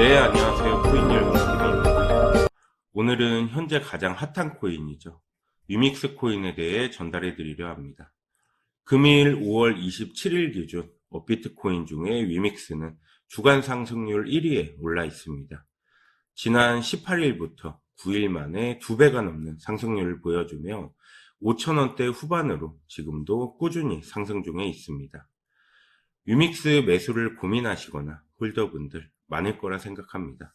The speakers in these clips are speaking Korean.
네, 안녕하세요. 코인열공TV입니다. 오늘은 현재 가장 핫한 코인이죠. 위믹스 코인에 대해 전달해 드리려 합니다. 금일 5월 27일 기준 업비트 코인 중에 위믹스는 주간 상승률 1위에 올라 있습니다. 지난 18일부터 9일 만에 2배가 넘는 상승률을 보여주며 5천원대 후반으로 지금도 꾸준히 상승 중에 있습니다. 위믹스 매수를 고민하시거나 홀더분들 많을 거라 생각합니다.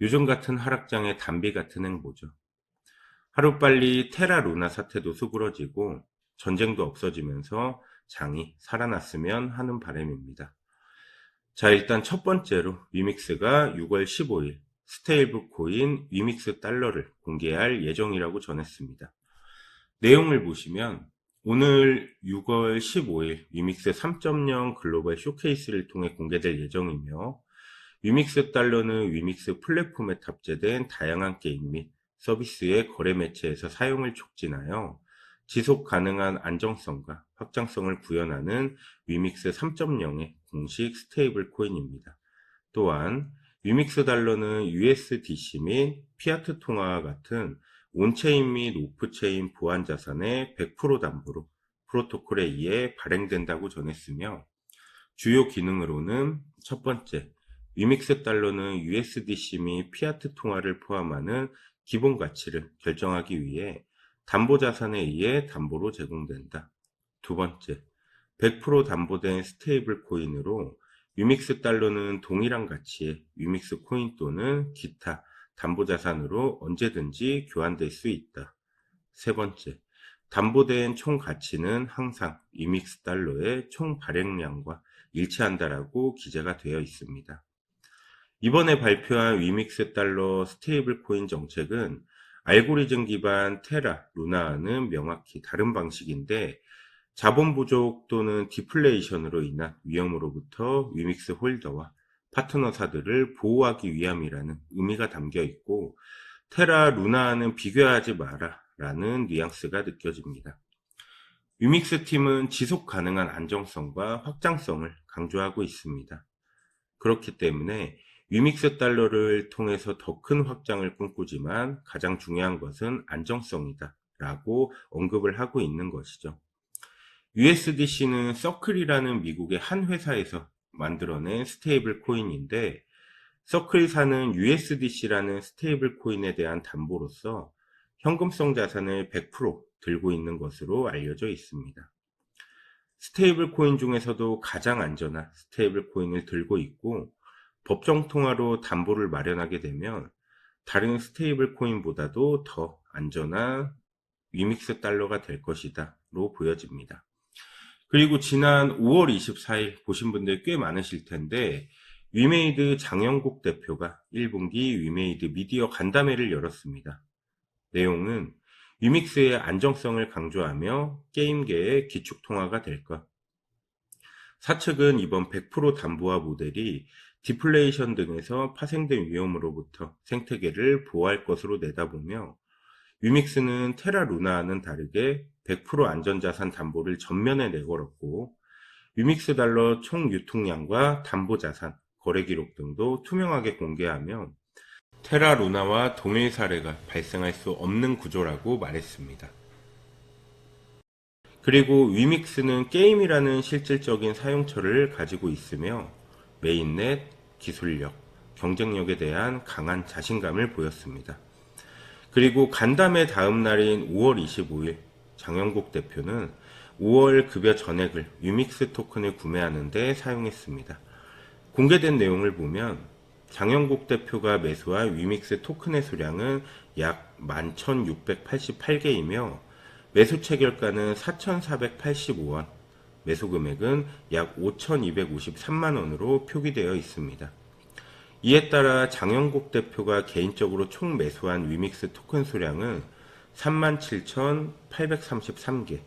요즘 같은 하락장의 담비 같은 행보죠. 하루빨리 테라 루나 사태도 수그러지고 전쟁도 없어지면서 장이 살아났으면 하는 바람입니다. 자, 일단 첫 번째로 위믹스가 6월 15일 스테이블 코인 위믹스 달러를 공개할 예정이라고 전했습니다. 내용을 보시면 오늘 6월 15일 위믹스 3.0 글로벌 쇼케이스를 통해 공개될 예정이며 위믹스 달러는 위믹스 플랫폼에 탑재된 다양한 게임 및 서비스의 거래 매체에서 사용을 촉진하여 지속 가능한 안정성과 확장성을 구현하는 위믹스 3.0의 공식 스테이블 코인입니다. 또한 위믹스 달러는 USDC 및 피아트 통화와 같은 온체인 및 오프체인 보안 자산의 100% 담보로 프로토콜에 의해 발행된다고 전했으며 주요 기능으로는 첫 번째, 위믹스 달러는 USDC 및 피아트 통화를 포함하는 기본 가치를 결정하기 위해 담보 자산에 의해 담보로 제공된다. 두 번째, 100% 담보된 스테이블 코인으로 위믹스 달러는 동일한 가치의 위믹스 코인 또는 기타 담보 자산으로 언제든지 교환될 수 있다. 세 번째, 담보된 총 가치는 항상 위믹스 달러의 총 발행량과 일치한다라고 기재가 되어 있습니다. 이번에 발표한 위믹스 달러 스테이블 코인 정책은 알고리즘 기반 테라, 루나와는 명확히 다른 방식인데 자본 부족 또는 디플레이션으로 인한 위험으로부터 위믹스 홀더와 파트너사들을 보호하기 위함이라는 의미가 담겨 있고 테라, 루나와는 비교하지 마라 라는 뉘앙스가 느껴집니다. 위믹스 팀은 지속 가능한 안정성과 확장성을 강조하고 있습니다. 그렇기 때문에 위믹스 달러를 통해서 더 큰 확장을 꿈꾸지만 가장 중요한 것은 안정성이다 라고 언급을 하고 있는 것이죠. USDC는 서클이라는 미국의 한 회사에서 만들어낸 스테이블 코인인데 서클사는 USDC라는 스테이블 코인에 대한 담보로서 현금성 자산을 100% 들고 있는 것으로 알려져 있습니다. 스테이블 코인 중에서도 가장 안전한 스테이블 코인을 들고 있고 법정 통화로 담보를 마련하게 되면 다른 스테이블 코인보다도 더 안전한 위믹스 달러가 될 것이다 로 보여집니다. 그리고 지난 5월 24일 보신 분들 꽤 많으실 텐데 위메이드 장영국 대표가 1분기 위메이드 미디어 간담회를 열었습니다. 내용은 위믹스의 안정성을 강조하며 게임계의 기축 통화가 될 것. 사측은 이번 100% 담보화 모델이 디플레이션 등에서 파생된 위험으로부터 생태계를 보호할 것으로 내다보며 위믹스는 테라 루나와는 다르게 100% 안전자산 담보를 전면에 내걸었고 위믹스 달러 총 유통량과 담보자산, 거래 기록 등도 투명하게 공개하며 테라 루나와 동일 사례가 발생할 수 없는 구조라고 말했습니다. 그리고 위믹스는 게임이라는 실질적인 사용처를 가지고 있으며 메인넷, 기술력, 경쟁력에 대한 강한 자신감을 보였습니다. 그리고 간담회 다음 날인 5월 25일 장영국 대표는 5월 급여 전액을 위믹스 토큰을 구매하는데 사용했습니다. 공개된 내용을 보면 장영국 대표가 매수한 위믹스 토큰의 수량은 약 11,688개이며 매수 체결가는 4,485원, 매수 금액은 약 5,253만 원으로 표기되어 있습니다. 이에 따라 장영국 대표가 개인적으로 총 매수한 위믹스 토큰 수량은 37,833개,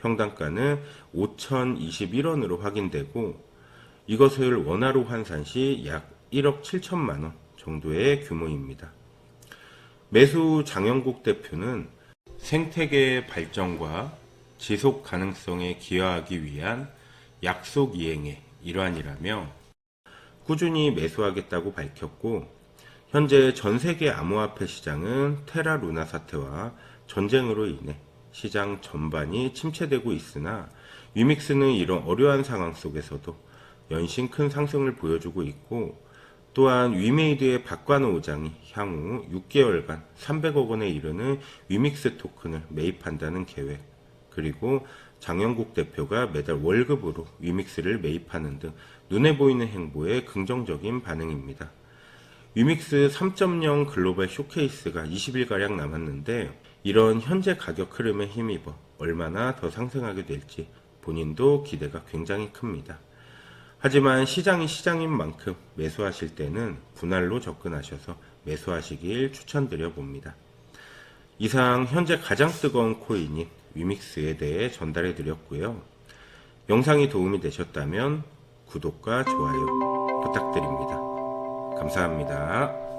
평당가는 5,021원으로 확인되고 이것을 원화로 환산 시 약 1억 7천만 원 정도의 규모입니다. 매수 장영국 대표는 생태계의 발전과 지속 가능성에 기여하기 위한 약속 이행의 일환이라며 꾸준히 매수하겠다고 밝혔고 현재 전 세계 암호화폐 시장은 테라 루나 사태와 전쟁으로 인해 시장 전반이 침체되고 있으나 위믹스는 이런 어려운 상황 속에서도 연신 큰 상승을 보여주고 있고 또한 위메이드의 박관호 의장이 향후 6개월간 300억 원에 이르는 위믹스 토큰을 매입한다는 계획 그리고 장영국 대표가 매달 월급으로 위믹스를 매입하는 등 눈에 보이는 행보에 긍정적인 반응입니다. 위믹스 3.0 글로벌 쇼케이스가 20일가량 남았는데 이런 현재 가격 흐름에 힘입어 얼마나 더 상승하게 될지 본인도 기대가 굉장히 큽니다. 하지만 시장이 시장인 만큼 매수하실 때는 분할로 접근하셔서 매수하시길 추천드려 봅니다. 이상 현재 가장 뜨거운 코인인 위믹스에 대해 전달해 드렸고요. 영상이 도움이 되셨다면 구독과 좋아요 부탁드립니다. 감사합니다.